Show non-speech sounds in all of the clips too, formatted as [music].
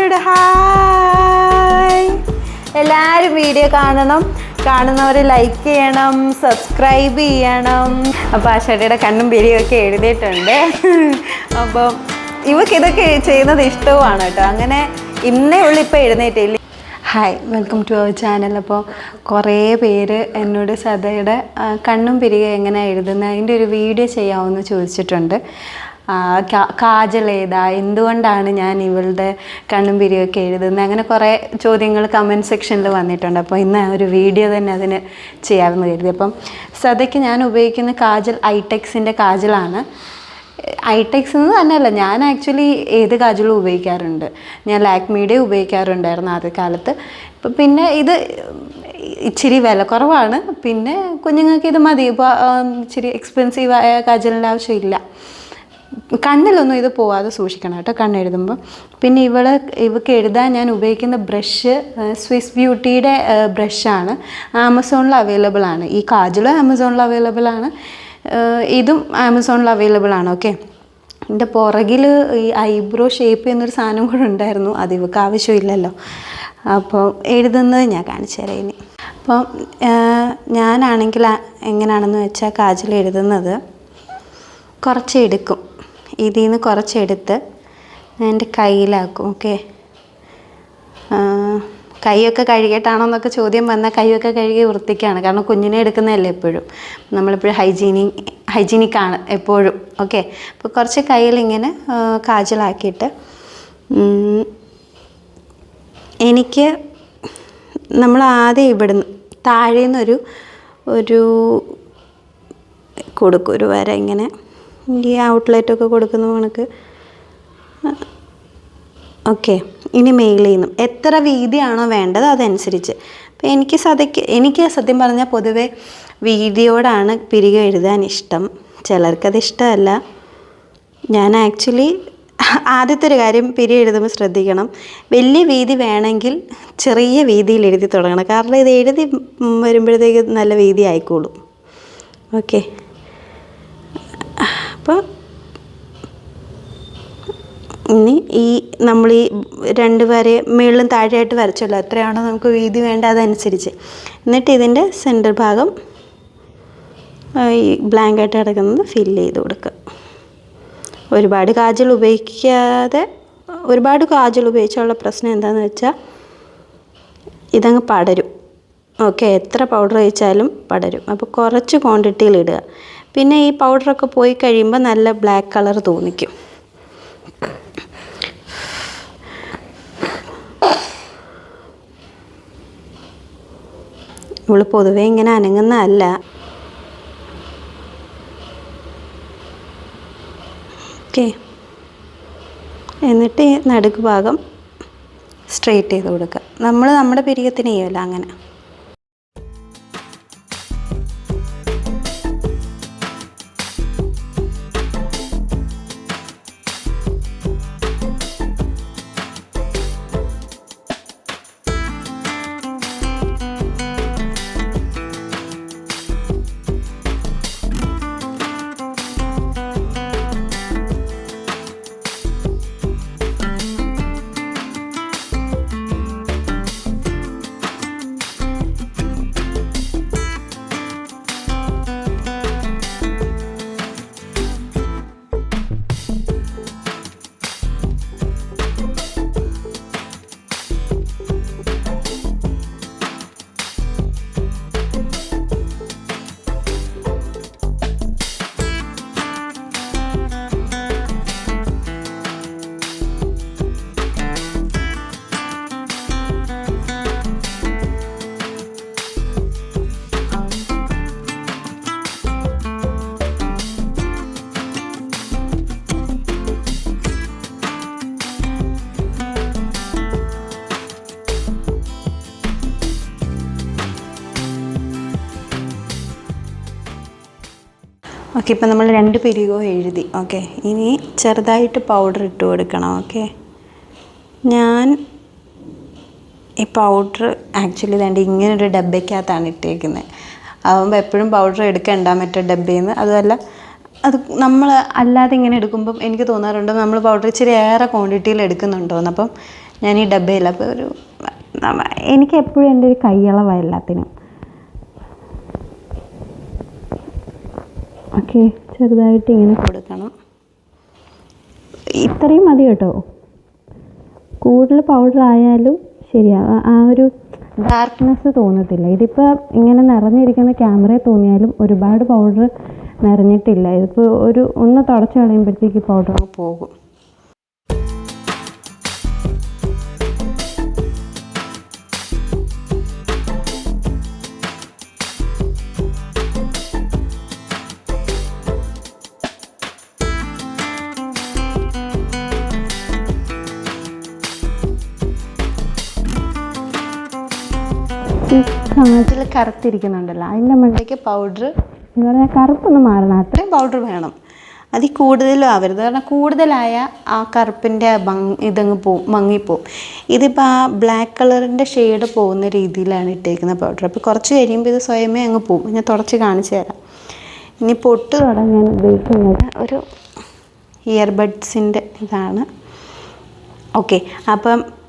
ആശാരിയുടെ hi. എല്ലാവരും video കാണണം. കാണുന്നവർ ലൈക്ക് ചെയ്യണം സബ്സ്ക്രൈബ് ചെയ്യണം. അപ്പോൾ ആശാരിയുടെ കണ്ണും പിരിയൊക്കെ എഴുതിയിട്ടുണ്ട്. അപ്പം ഇവക്ക് ഇതൊക്കെ ചെയ്യുന്നത് ഇഷ്ടവുമാണ് കേട്ടോ. അങ്ങനെ ഇന്നേ ഉള്ളു ഇപ്പോൾ എഴുന്നേറ്റില്ല? Hi welcome to our channel അപ്പോൾ കുറേ പേര് എന്നോട് സദയുടെ കണ്ണും പിരിക എങ്ങനെ എഴുതുന്നത് അതിന്റെ ഒരു വീഡിയോ ചെയ്യാമെന്ന് ചോദിച്ചിട്ടുണ്ട്. കാജൽ ഏതാ എന്തുകൊണ്ടാണ് ഞാൻ ഇവളുടെ കണ്ണും പിരിയൊക്കെ എഴുതുന്നത് അങ്ങനെ കുറേ ചോദ്യങ്ങൾ കമന്റ് സെക്ഷനിൽ വന്നിട്ടുണ്ട്. അപ്പോൾ ഇന്ന് ഒരു വീഡിയോ തന്നെ അതിന് ചെയ്യാമെന്ന് കരുതി. അപ്പം സദയ്ക്ക് ഞാൻ ഉപയോഗിക്കുന്ന കാജൽ ഐടെക്സിന്റെ കാജലാണ്. ഐടെക്സ് എന്ന് തന്നെയല്ല ഞാൻ ആക്ച്വലി ഏത് കാജലും ഉപയോഗിക്കാറുണ്ട്. ഞാൻ ലാക്മിയുടെ ഉപയോഗിക്കാറുണ്ടായിരുന്നു ആദ്യ കാലത്ത്. ഇപ്പം പിന്നെ ഇത് ഇച്ചിരി വില കുറവാണ്. പിന്നെ കുഞ്ഞുങ്ങൾക്ക് ഇത് മതി. ഇപ്പോൾ ഇച്ചിരി എക്സ്പെൻസീവായ കാജലിന്റെ ആവശ്യമില്ല. കണ്ണിലൊന്നും ഇത് പോവാതെ സൂക്ഷിക്കണം കേട്ടോ കണ്ണെഴുതുമ്പോൾ പിന്നെ ഇവൾ ഇവക്ക് എഴുതാൻ ഞാൻ ഉപയോഗിക്കുന്ന ബ്രഷ് സ്വിസ് ബ്യൂട്ടിയുടെ ബ്രഷാണ്. ആമസോണിൽ അവൈലബിൾ ആണ്. ഈ കാജലും ആമസോണിൽ അവൈലബിൾ ആണ്. ഇതും ആമസോണിൽ അവൈലബിൾ ആണ്. ഓക്കെ. എന്റെ പുറകിൽ ഈ ഐബ്രോ ഷേപ്പ് എന്നൊരു സാധനം കൂടെ ഉണ്ടായിരുന്നു. അത് ഇവക്ക് ആവശ്യമില്ലല്ലോ. അപ്പോൾ എഴുതുന്നത് ഞാൻ കാണിച്ചു തരാം ഇനി. അപ്പം ഞാനാണെങ്കിൽ എങ്ങനെയാണെന്ന് വെച്ചാൽ കാജൽ എഴുതുന്നത് കുറച്ച് എടുക്കും. ഇതിൽ നിന്ന് കുറച്ചെടുത്ത് എന്റെ കയ്യിലാക്കും ഓക്കെ കൈയൊക്കെ കഴുകിയിട്ടാണോ എന്നൊക്കെ ചോദ്യം വന്നാൽ കൈയൊക്കെ കഴുകി വൃത്തിക്കാണ്. കാരണം കുഞ്ഞിനെ എടുക്കുന്നതല്ലേ എപ്പോഴും. നമ്മളെപ്പോഴും ഹൈജീനിക് ഹൈജീനിക്കാണ് എപ്പോഴും ഓക്കെ അപ്പോൾ കുറച്ച് കയ്യിലിങ്ങനെ കാജലാക്കിയിട്ട് എനിക്ക് നമ്മൾ ആദ്യം ഇവിടുന്ന് താഴെ നിന്നൊരു ഒരു കൊടുക്കും ഒരു വര ഇങ്ങനെ. ഈ ഔട്ട്ലെറ്റൊക്കെ കൊടുക്കുന്ന കണക്ക്. ഓക്കെ ഇനി മെയിൽ നിന്നും എത്ര വീതിയാണോ വേണ്ടത് അതനുസരിച്ച്. അപ്പോൾ എനിക്ക് സതയ്ക്ക് എനിക്ക് സത്യം പറഞ്ഞാൽ പൊതുവേ വീതിയോടാണ് പിരിക എഴുതാൻ ഇഷ്ടം. ചിലർക്കത് ഇഷ്ടമല്ല. ഞാൻ ആക്ച്വലി ആദ്യത്തെ ഒരു കാര്യം പിരി എഴുതുമ്പോൾ ശ്രദ്ധിക്കണം. വലിയ വീതി വേണമെങ്കിൽ ചെറിയ വീതിയിൽ എഴുതി തുടങ്ങണം. കാരണം ഇത് എഴുതി വരുമ്പോഴത്തേക്ക് നല്ല വീതി ആയിക്കോളും. ഓക്കെ അപ്പോൾ ഇനി ഈ നമ്മൾ ഈ രണ്ട് വരെ മുകളിലും താഴെയായിട്ട് വരച്ചുള്ളൂ എത്രയാണോ നമുക്ക് വീതി വേണ്ട അതനുസരിച്ച്. എന്നിട്ട് ഇതിന്റെ സെന്റർ ഭാഗം ഈ ബ്ലാങ്കായിട്ട് കിടക്കുന്നത് ഫില്ല് ചെയ്ത് കൊടുക്കുക. ഒരുപാട് കാജൽ ഉപയോഗിക്കാതെ ഒരുപാട് കാജൽ ഉപയോഗിച്ചുള്ള പ്രശ്നം എന്താണെന്ന് വെച്ചാൽ ഇതങ്ങ് പടരും. ഓക്കെ എത്ര പൗഡർ ഒഴിച്ചാലും പടരും. അപ്പോൾ കുറച്ച് ക്വാണ്ടിറ്റിയിൽ ഇടുക. പിന്നെ ഈ പൗഡറൊക്കെ പോയി കഴിയുമ്പോൾ നല്ല ബ്ലാക്ക് കളർ തോന്നിക്കും. നമ്മൾ പൊതുവേ ഇങ്ങനെ അനങ്ങുന്നതല്ല ഓക്കെ. എന്നിട്ട് ഈ നടുക്ക് ഭാഗം സ്ട്രെയിറ്റ് ചെയ്ത് കൊടുക്കുക. നമ്മൾ നമ്മുടെ പിരികത്തിന് ചെയ്യുമല്ലോ അങ്ങനെ. ഓക്കെ ഇപ്പം നമ്മൾ രണ്ട് പിരികോ എഴുതി. ഓക്കെ ഇനി ചെറുതായിട്ട് പൗഡർ ഇട്ട് കൊടുക്കണം. ഓക്കെ. ഞാൻ ഈ പൗഡർ ആക്ച്വലി വേണ്ട ഇങ്ങനൊരു ഡബ്ബയ്ക്കകത്താണ് ഇട്ടേക്കുന്നത് ആകുമ്പോൾ എപ്പോഴും പൗഡർ എടുക്കണ്ട മറ്റേ ഡബ്ബയിൽ നിന്ന് അതുമല്ല അത് നമ്മൾ അല്ലാതെ ഇങ്ങനെ എടുക്കുമ്പം എനിക്ക് തോന്നാറുണ്ട് നമ്മൾ പൗഡർ ഇച്ചിരി ഏറെ ക്വാണ്ടിറ്റിയിൽ എടുക്കുന്നുണ്ടോയെന്ന് അപ്പം ഞാൻ ഈ ഡബയിൽ അപ്പോൾ ഒരു എനിക്ക് എപ്പോഴും എന്റെ ഒരു കൈയളവാണ് എല്ലാത്തിനും. ഓക്കെ ചെറുതായിട്ട് ഇങ്ങനെ കൊടുക്കണം. ഇത്രയും മതി കേട്ടോ. കൂടുതൽ പൗഡർ ആയാലും ശരിയാവും ആ- ഒരു ഡാർക്ക്നെസ് തോന്നത്തില്ല. ഇതിപ്പോൾ ഇങ്ങനെ നിറഞ്ഞിരിക്കുന്ന ക്യാമറയിൽ തോന്നിയാലും ഒരുപാട് പൗഡർ നിറഞ്ഞിട്ടില്ല. ഇതിപ്പോൾ ഒരു ഒന്ന് തുടച്ച് കളയുമ്പോഴത്തേക്ക് പൗഡർ പോകും. കാതിൽ കറുത്തിരിക്കുന്നുണ്ടല്ലോ. അതിന്റെ മണ്ടയ്ക്ക് പൗഡർ എന്ന് പറഞ്ഞാൽ കറുപ്പൊന്ന് മാറണം. അത്രയും പൗഡർ വേണം. അതിൽ കൂടുതലും ആവരുത്. കാരണം കൂടുതലായ ആ കറുപ്പിന്റെ ഭംഗി ഇതങ്ങ് പോവും മങ്ങിപ്പോവും. ഇതിപ്പോൾ ആ ബ്ലാക്ക് കളറിന്റെ ഷെയ്ഡ് പോകുന്ന രീതിയിലാണ് ഇട്ടേക്കുന്ന പൗഡർ അപ്പോൾ കുറച്ച് കഴിയുമ്പോൾ ഇത് സ്വയമേ അങ്ങ് പോവും. ഞാൻ തുടച്ച് കാണിച്ചു തരാം. ഇനി പൊട്ട് തുടങ്ങാൻ ഉപയോഗിക്കുന്നത് ഒരു ഇയർബഡ്സിന്റെ ഇതാണ്. ഓക്കെ അപ്പം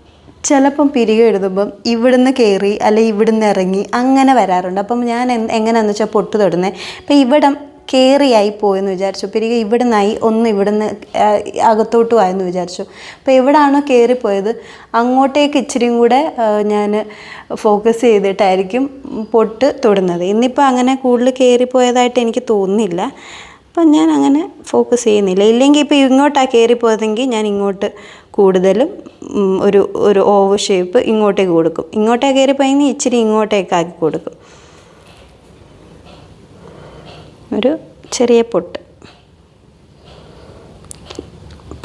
ചിലപ്പം പിരികെ എഴുതുമ്പം ഇവിടുന്ന് കയറി അല്ലെ ഇവിടുന്ന് ഇറങ്ങി അങ്ങനെ വരാറുണ്ട്. അപ്പം ഞാൻ എങ്ങനെയാണെന്ന് വെച്ചാൽ പൊട്ട് തൊടുന്നത് അപ്പം ഇവിടം കയറിയായി പോയെന്ന് വിചാരിച്ചു. പിരികെ ഇവിടുന്നായി ഒന്ന് ഇവിടുന്ന് അകത്തോട്ട് പോയെന്ന് വിചാരിച്ചു. അപ്പോൾ എവിടാണോ കയറിപ്പോയത് അങ്ങോട്ടേക്ക് ഇച്ചിരിയും കൂടെ ഞാൻ ഫോക്കസ് ചെയ്തിട്ടായിരിക്കും പൊട്ട് തൊടുന്നത്. ഇന്നിപ്പോൾ അങ്ങനെ കൂടുതൽ കയറിപ്പോയതായിട്ട് എനിക്ക് തോന്നുന്നില്ല. അപ്പം ഞാൻ അങ്ങനെ ഫോക്കസ് ചെയ്യുന്നില്ല. ഇല്ലെങ്കിൽ ഇപ്പോൾ ഇങ്ങോട്ടാണ് കയറിപ്പോയതെങ്കിൽ ഞാൻ ഇങ്ങോട്ട് കൂടുതലും ഒരു ഒരു ഓവ് ഷേപ്പ് ഇങ്ങോട്ടേക്ക് കൊടുക്കും. ഇങ്ങോട്ടേക്ക് കയറിപ്പോയെങ്കിൽ ഇച്ചിരി ഇങ്ങോട്ടേക്ക് ആക്കി കൊടുക്കും. ഒരു ചെറിയ പൊട്ട്.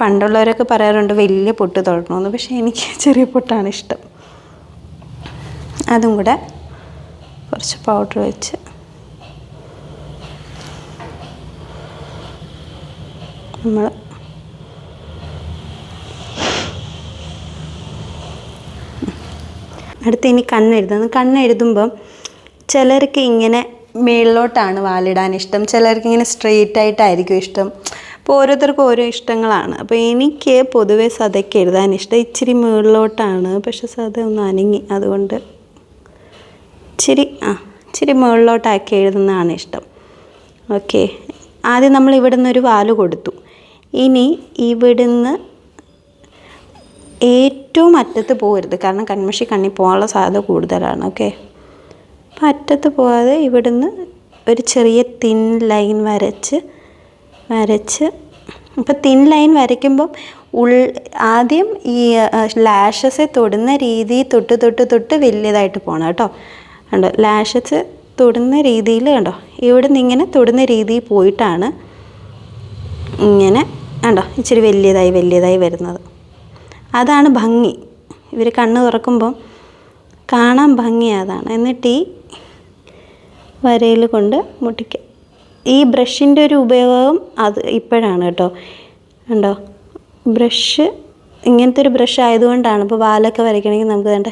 പണ്ടുള്ളവരൊക്കെ പറയാറുണ്ട് വലിയ പൊട്ട് തുടങ്ങുമെന്ന് പക്ഷേ എനിക്ക് ചെറിയ പൊട്ടാണ് ഇഷ്ടം. അതും കൂടെ കുറച്ച് പൗഡർ വെച്ച് നമ്മൾ അടുത്ത് ഇനി കണ്ണെഴുതുന്നത് കണ്ണെഴുതുമ്പം ചിലർക്ക് ഇങ്ങനെ മേളിലോട്ടാണ് വാലിടാൻ ഇഷ്ടം. ചിലർക്ക് ഇങ്ങനെ സ്ട്രെയിറ്റ് ആയിട്ടായിരിക്കും ഇഷ്ടം. അപ്പോൾ ഓരോരുത്തർക്കും ഓരോ ഇഷ്ടങ്ങളാണ്. അപ്പോൾ എനിക്ക് പൊതുവേ സതയ്ക്ക് എഴുതാൻ ഇഷ്ടം. ഇച്ചിരി മുകളിലോട്ടാണ് പക്ഷെ സത ഒന്ന് അനങ്ങി. അതുകൊണ്ട് ഇച്ചിരി ആ ഇച്ചിരി മുകളിലോട്ടാക്കി എഴുതുന്നതാണ് ഇഷ്ടം. ഓക്കെ. ആദ്യം നമ്മൾ ഇവിടെ നിന്നൊരു വാൽ കൊടുത്തു. ഇനി ഇവിടുന്ന് ഏറ്റവും അറ്റത്ത് പോകരുത്. കാരണം കൺമഷി കണ്ണി പോകാനുള്ള സാധ്യത കൂടുതലാണ്. ഓക്കെ? അപ്പം അറ്റത്ത് പോകാതെ ഇവിടുന്ന് ഒരു ചെറിയ തിൻ ലൈൻ വരച്ച് വരച്ച്. ഇപ്പം തിൻ ലൈൻ വരയ്ക്കുമ്പം ഉൾ ആദ്യം ഈ ലാഷസ് തൊടുന്ന രീതി തൊട്ട് തൊട്ട് തൊട്ട് വലിയതായിട്ട് പോകണം കേട്ടോ. കണ്ടോ? ലാഷസ് തൊടുന്ന രീതിയിൽ കണ്ടോ? ഇവിടുന്ന് ഇങ്ങനെ തൊടുന്ന രീതിയിൽ പോയിട്ടാണ് ഇങ്ങനെ കണ്ടോ? ഇച്ചിരി വലിയതായി വലിയതായി വരുന്നത്. അതാണ് ഭംഗി. ഇവർ കണ്ണ് തുറക്കുമ്പം കാണാൻ ഭംഗി അതാണ്. എന്നിട്ട് ഈ വരയിൽ കൊണ്ട് മുട്ടിക്കുക ഈ ബ്രഷിന്റെ ഒരു ഉപയോഗം അത് ഇപ്പോഴാണ് കേട്ടോ. കണ്ടോ? ബ്രഷ് ഇങ്ങനത്തെ ഒരു ബ്രഷ് ആയതുകൊണ്ടാണ്. ഇപ്പോൾ വാലൊക്കെ വരയ്ക്കണമെങ്കിൽ നമുക്ക് വേണ്ട?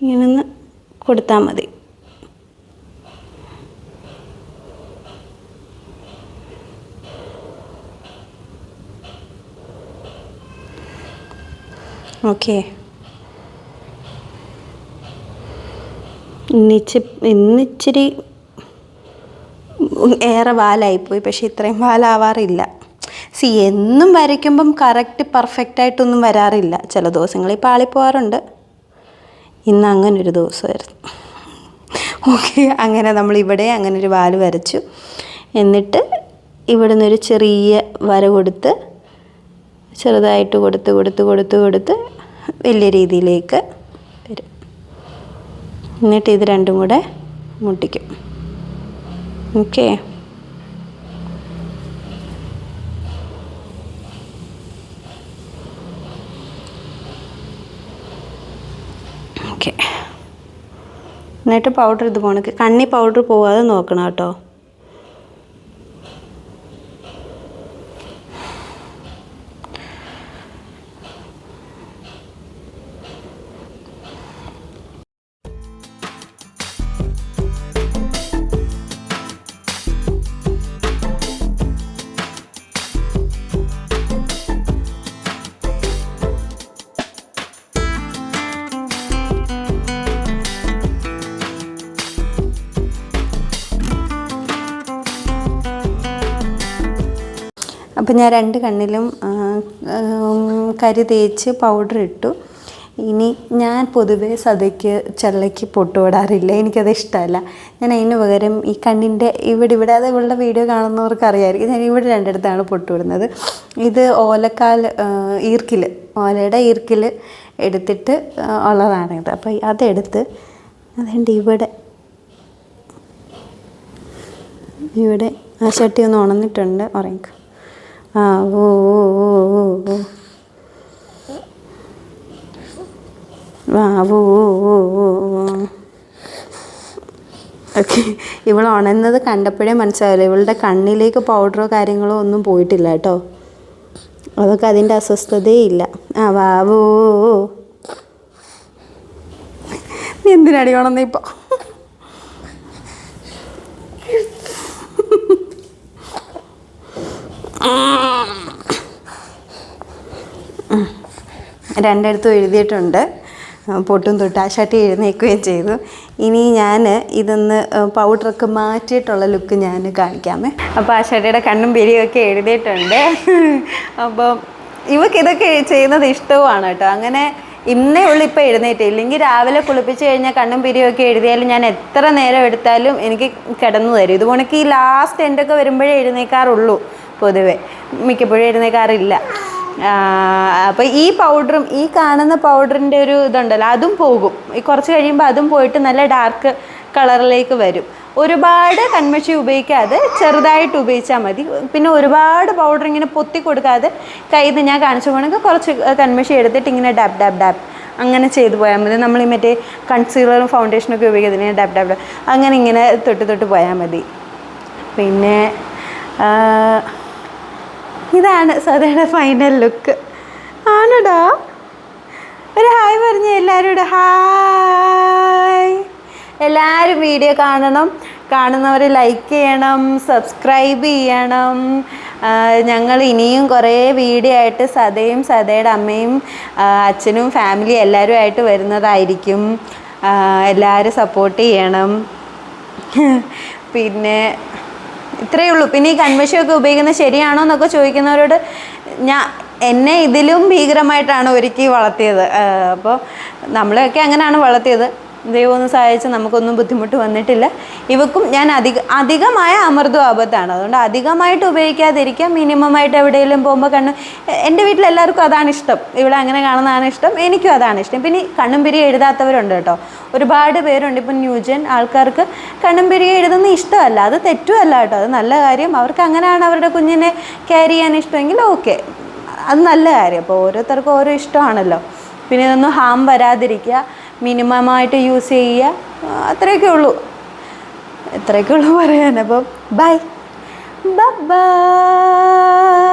ഇങ്ങനെ ഒന്ന് കൊടുത്താൽ മതി. ഓക്കെ. ഇന്നിച്ചി ഇന്നിച്ചിരി ഏറെ വാലായിപ്പോയി പക്ഷെ ഇത്രയും വാലാവാറില്ല. സി എന്നും വരയ്ക്കുമ്പം കറക്റ്റ് പെർഫെക്റ്റ് ആയിട്ടൊന്നും വരാറില്ല. ചില ദിവസങ്ങളിൽ പാളിപ്പോവാറുണ്ട്. ഇന്ന് അങ്ങനെ ഒരു ദിവസമായിരുന്നു. ഓക്കെ അങ്ങനെ നമ്മൾ ഇവിടെ അങ്ങനെ ഒരു വാൽ വരച്ചു. എന്നിട്ട് ഇവിടെ നിന്നൊരു ചെറിയ വര കൊടുത്ത് ചെറുതായിട്ട് കൊടുത്ത് കൊടുത്ത് കൊടുത്ത് കൊടുത്ത് വലിയ രീതിയിലേക്ക് വരും. എന്നിട്ട് ഇത് രണ്ടും കൂടെ മുട്ടിക്കും. ഓക്കെ? ഓക്കെ. എന്നിട്ട് പൗഡർ ഇത് പോണക്ക് കണ്ണി പൗഡർ പോവാതെ നോക്കണം കേട്ടോ. അപ്പം ഞാൻ രണ്ട് കണ്ണിലും കരി തേച്ച് പൗഡർ ഇട്ടു. ഇനി ഞാൻ പൊതുവേ സതയ്ക്ക് ചെള്ളയ്ക്ക് പൊട്ടുവിടാറില്ല എനിക്കത് ഇഷ്ടമല്ല. ഞാൻ അതിന് പകരം ഈ കണ്ണിന്റെ ഇവിടെ ഇവിടെ അത് ഇവളുടെ വീഡിയോ കാണുന്നവർക്ക് അറിയാമായിരിക്കും ഞാൻ ഇവിടെ രണ്ടിടത്താണ് പൊട്ടുവിടുന്നത് ഇത് ഓലക്കാൽ ഈർക്കിൽ ഓലയുടെ ഈർക്കിൽ എടുത്തിട്ട് ഉള്ളതാണിത് അപ്പോൾ അതെടുത്ത് അതുകൊണ്ട് ഇവിടെ? ഇവിടെ ആ ചട്ടി ഒന്ന് ഉണന്നിട്ടുണ്ട് ഉറങ്ങിക്കോ. ആ ഓക്കെ. ഇവൾ ഉണരുന്നത് കണ്ടപ്പോഴേ മനസ്സിലാവില്ല ഇവളുടെ കണ്ണിലേക്ക് പൗഡറോ കാര്യങ്ങളോ ഒന്നും പോയിട്ടില്ല കേട്ടോ. അതൊക്കെ അതിന്റെ അസ്വസ്ഥതയേ ഇല്ല ആ വാവോ നീ ഇപ്പോൾ രണ്ടിടത്തും എഴുതിയിട്ടുണ്ട്. പൊട്ടും തൊട്ടാശാട്ടി എഴുന്നേൽക്കുകയും ചെയ്തു. ഇനി ഞാൻ ഇതൊന്ന് പൗഡറൊക്കെ മാറ്റിയിട്ടുള്ള ലുക്ക് ഞാൻ കാണിക്കാമേ. അപ്പോൾ ആ ഷർട്ടിയുടെ കണ്ണും പിരിയൊക്കെ എഴുതിയിട്ടുണ്ട്. അപ്പോൾ ഇവക്ക് ഇതൊക്കെ ചെയ്യുന്നത് ഇഷ്ടവുമാണ് കേട്ടോ. അങ്ങനെ ഇന്നേ ഉള്ളു ഇപ്പോൾ എഴുന്നേറ്റ്. ഇല്ലെങ്കിൽ രാവിലെ കുളിപ്പിച്ച് കഴിഞ്ഞാൽ കണ്ണും പിരിയൊക്കെ എഴുതിയാലും ഞാൻ എത്ര നേരം എടുത്താലും എനിക്ക് കിടന്നു തരും. ഇതുപോലെ ഈ ലാസ്റ്റ് എൻഡൊക്കെ വരുമ്പോഴേ എഴുന്നേക്കാറുള്ളൂ. പൊതുവെ. മിക്കപ്പോഴും എഴുന്നേക്കാറില്ല. അപ്പോൾ ഈ പൗഡറും ഈ കാണുന്ന പൗഡറിന്റെ ഒരു ഇതുണ്ടല്ലോ അതും പോകും. കുറച്ച് കഴിയുമ്പോൾ അതും പോയിട്ട് നല്ല ഡാർക്ക് കളറിലേക്ക് വരും. ഒരുപാട് കൺമഷി ഉപയോഗിക്കാതെ ചെറുതായിട്ട് ഉപയോഗിച്ചാൽ മതി. പിന്നെ ഒരുപാട് പൗഡർ ഇങ്ങനെ പൊത്തി കൊടുക്കാതെ കയ്യിൽ നിന്ന് ഞാൻ കാണിച്ചു പോകണമെങ്കിൽ കുറച്ച് കൺമഷി എടുത്തിട്ട് ഇങ്ങനെ ഡാബ് ഡാബ് ഡാബ് അങ്ങനെ ചെയ്തു പോയാൽ മതി. നമ്മൾ ഈ മറ്റേ കൺസീലറും ഫൗണ്ടേഷനൊക്കെ ഉപയോഗിക്കുന്നതിന് ഡാബ് ഡാബ് ഡാബ് അങ്ങനെ ഇങ്ങനെ തൊട്ട് തൊട്ട് പോയാൽ മതി. പിന്നെ ഇതാണ് സദയുടെ ഫൈനൽ ലുക്ക് ആണോടാ? ഒരു ഹായ് പറഞ്ഞ എല്ലാവരോട് ഹായ് എല്ലാവരും വീഡിയോ കാണണം. കാണുന്നവർ ലൈക്ക് ചെയ്യണം സബ്സ്ക്രൈബ് ചെയ്യണം. ഞങ്ങൾ ഇനിയും കുറേ വീഡിയോ ആയിട്ട് സദയും സദയുടെ അമ്മയും അച്ഛനും ഫാമിലി എല്ലാവരും ആയിട്ട് വരുന്നതായിരിക്കും എല്ലാവരും സപ്പോർട്ട് ചെയ്യണം. [laughs] പിന്നെ ഇത്രയേ ഉള്ളൂ. പിന്നെ ഈ കൺവെൻഷനൊക്കെ ഉപയോഗിക്കുന്നത് ശരിയാണോ എന്നൊക്കെ ചോദിക്കുന്നവരോട് ഞാൻ എന്നെ ഇതിലും ഭീകരമായിട്ടാണ് ഒരുക്കി വളർത്തിയത്. അപ്പോൾ നമ്മളെയൊക്കെ അങ്ങനെയാണ് വളർത്തിയത്. ദൈവം ഒന്ന് സഹായിച്ച് നമുക്കൊന്നും ബുദ്ധിമുട്ട് വന്നിട്ടില്ല. ഇവക്കും ഞാൻ അധിക അധികമായ അമൃതവും ആപത്താണ്. അതുകൊണ്ട് അധികമായിട്ട് ഉപയോഗിക്കാതിരിക്കുക മിനിമമായിട്ട് എവിടെയെങ്കിലും പോകുമ്പോൾ കണ്ണ് എന്റെ വീട്ടിൽ എല്ലാവർക്കും അതാണ് ഇഷ്ടം. ഇവിടെ അങ്ങനെ കാണുന്നതാണ് ഇഷ്ടം. എനിക്കും അതാണ് ഇഷ്ടം. പിന്നെ കണ്ണും പിരി എഴുതാത്തവരുണ്ട് കേട്ടോ. ഒരുപാട് പേരുണ്ട്. ഇപ്പം ന്യൂജൻ ആൾക്കാർക്ക് കണ്ണും പിരി എഴുതുന്ന ഇഷ്ടമല്ല. അത് തെറ്റുമല്ല കേട്ടോ. അത് നല്ല കാര്യം. അവർക്ക് അങ്ങനെയാണ് അവരുടെ കുഞ്ഞിനെ ക്യാരി ചെയ്യാൻ ഇഷ്ടമെങ്കിൽ ഓക്കെ. അത് നല്ല കാര്യം. അപ്പോൾ ഓരോരുത്തർക്കും ഓരോ ഇഷ്ടമാണല്ലോ. പിന്നെ ഇതൊന്നും ഹാം വരാതിരിക്കുക. മിനിമമായിട്ട് യൂസ് ചെയ്യുക. അത്രയൊക്കെ ഉള്ളൂ. ഇത്രയൊക്കെ ഉള്ളൂ പറയാൻ. അപ്പം ബൈ. ബൈ